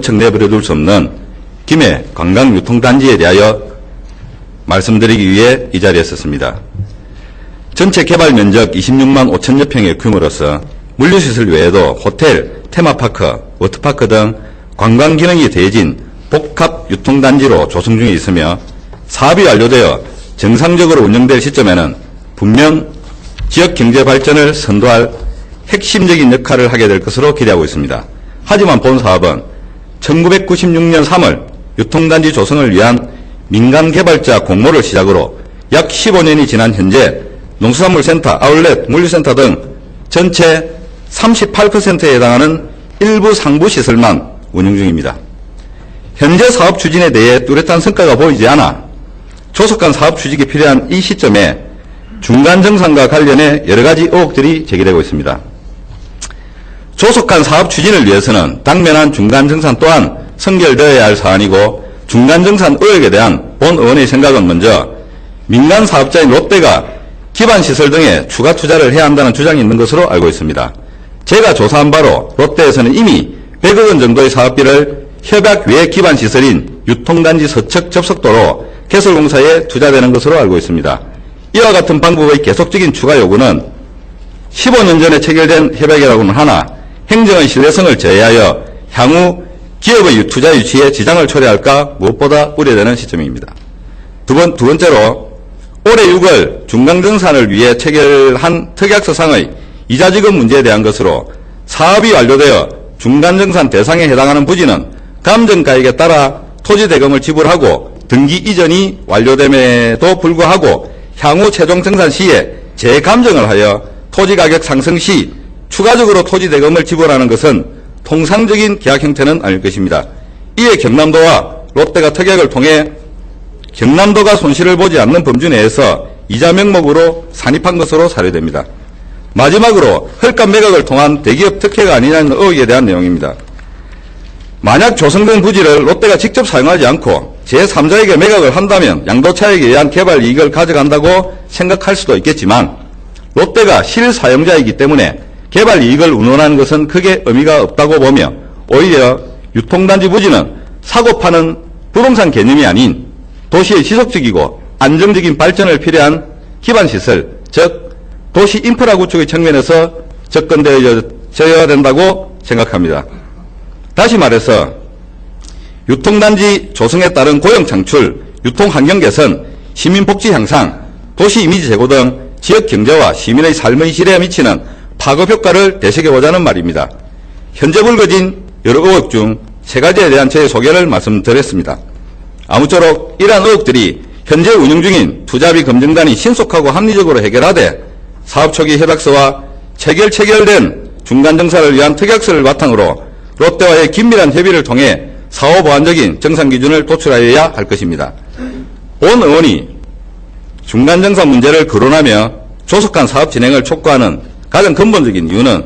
청 내버려둘 수 없는 김해 관광유통단지에 대하여 말씀드리기 위해 이 자리에 섰습니다. 전체 개발 면적 26만 5천여 평의 규모로서 물류시설 외에도 호텔, 테마파크, 워터파크 등 관광 기능이 더해진 복합 유통단지로 조성 중에 있으며 사업이 완료되어 정상적으로 운영될 시점에는 분명 지역 경제 발전을 선도할 핵심적인 역할을 하게 될 것으로 기대하고 있습니다. 하지만 본 사업은 1996년 3월 유통단지 조성을 위한 민간 개발자 공모를 시작으로 약 15년이 지난 현재 농수산물센터, 아울렛, 물류센터 등 전체 38%에 해당하는 일부 상부 시설만 운영 중입니다. 현재 사업 추진에 대해 뚜렷한 성과가 보이지 않아 조속한 사업 추진이 필요한 이 시점에 중간 정산과 관련해 여러 가지 의혹들이 제기되고 있습니다. 조속한 사업 추진을 위해서는 당면한 중간 정산 또한 선결되어야 할 사안이고 중간 정산 의혹에 대한 본 의원의 생각은 먼저 민간 사업자인 롯데가 기반 시설 등에 추가 투자를 해야 한다는 주장이 있는 것으로 알고 있습니다. 제가 조사한 바로 롯데에서는 이미 100억 원 정도의 사업비를 협약 외 기반 시설인 유통단지 서측 접속도로 개설공사에 투자되는 것으로 알고 있습니다. 이와 같은 방법의 계속적인 추가 요구는 15년 전에 체결된 협약이라고는 하나 행정의 신뢰성을 제외하여 향후 기업의 투자 유치에 지장을 초래할까 무엇보다 우려되는 시점입니다. 두, 번, 두 번째로 올해 6월 중간정산을 위해 체결한 특약서상의 이자지급 문제에 대한 것으로 사업이 완료되어 중간정산 대상에 해당하는 부지는 감정가액에 따라 토지대금을 지불하고 등기 이전이 완료됨에도 불구하고 향후 최종 정산 시에 재감정을 하여 토지가격 상승 시 추가적으로 토지 대금을 지불하는 것은 통상적인 계약 형태는 아닐 것입니다. 이에 경남도와 롯데가 특약을 통해 경남도가 손실을 보지 않는 범주 내에서 이자 명목으로 산입한 것으로 사료됩니다. 마지막으로 헐값 매각을 통한 대기업 특혜가 아니냐는 의혹에 대한 내용입니다. 만약 조성된 부지를 롯데가 직접 사용하지 않고 제3자에게 매각을 한다면 양도차익에 의한 개발 이익을 가져간다고 생각할 수도 있겠지만 롯데가 실사용자이기 때문에 개발 이익을 운운하는 것은 크게 의미가 없다고 보며 오히려 유통단지 부지는 사고 파는 부동산 개념이 아닌 도시의 지속적이고 안정적인 발전을 필요한 기반시설, 즉 도시 인프라 구축의 측면에서 접근되어야 된다고 생각합니다. 다시 말해서 유통단지 조성에 따른 고용 창출, 유통 환경 개선, 시민 복지 향상, 도시 이미지 제고 등 지역 경제와 시민의 삶의 질에 미치는 파급 효과를 되새겨보자는 말입니다. 현재 불거진 여러 의혹 중 세 가지에 대한 제 소개를 말씀드렸습니다. 아무쪼록 이러한 의혹들이 현재 운영 중인 투자비 검증단이 신속하고 합리적으로 해결하되 사업 초기 협약서와 체결 체결된 중간 정사를 위한 특약서를 바탕으로 롯데와의 긴밀한 협의를 통해 사업 보안적인 정상 기준을 도출하여야 할 것입니다. 본 의원이 중간정사 문제를 거론하며 조속한 사업 진행을 촉구하는 가장 근본적인 이유는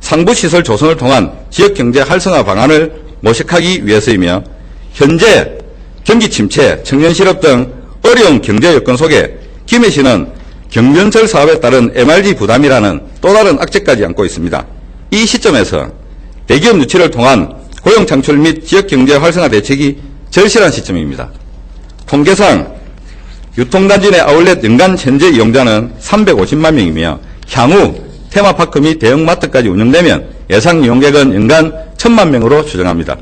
상부시설 조성을 통한 지역경제 활성화 방안을 모색하기 위해서이며 현재 경기 침체, 청년 실업 등 어려운 경제 여건 속에 김해시는 경변철 사업에 따른 MRG 부담이라는 또 다른 악재까지 안고 있습니다. 이 시점에서 대기업 유치를 통한 고용 창출 및 지역 경제 활성화 대책이 절실한 시점입니다. 통계상 유통단지 내 아울렛 연간 현재 이용자는 350만 명이며 향후 테마파크 및 대형마트까지 운영되면 예상 이용객은 연간 1000만 명으로 추정합니다.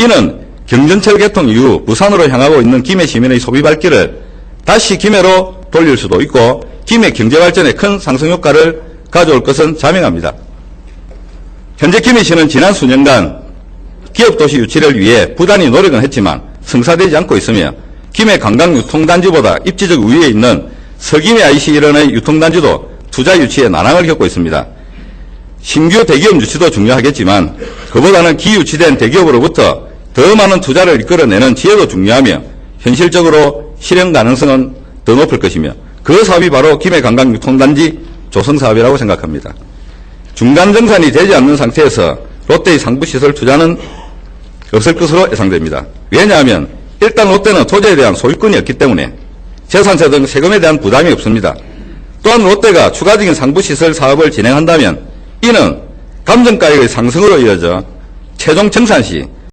이는 경전철 개통 이후 부산으로 향하고 있는 김해 시민의 소비 발길을 다시 김해로 돌릴 수도 있고 김해 경제 발전에 큰 상승 효과를 가져올 것은 자명합니다. 현재 김해시는 지난 수년간 기업도시 유치를 위해 부단히 노력은 했지만 성사되지 않고 있으며 김해 관광유통단지보다 입지적 우위에 있는 서김해 IC 일원의 유통단지도 투자 유치에 난항을 겪고 있습니다. 신규 대기업 유치도 중요하겠지만 그보다는 기유치된 대기업으로부터 더 많은 투자를 이끌어내는 지혜도 중요하며 현실적으로 실현 가능성은 더 높을 것이며 그 사업이 바로 김해 관광 유통단지 조성 사업이라고 생각합니다. 중간 정산이 되지 않는 상태에서 롯데의 상부시설 투자는 없을 것으로 예상됩니다. 왜냐하면 일단 롯데는 토지에 대한 소유권이 없기 때문에 재산세 등 세금에 대한 부담이 없습니다. 또한 롯데가 추가적인 상부시설 사업을 진행한다면 이는 감정가액의 상승으로 이어져 최종 정산 시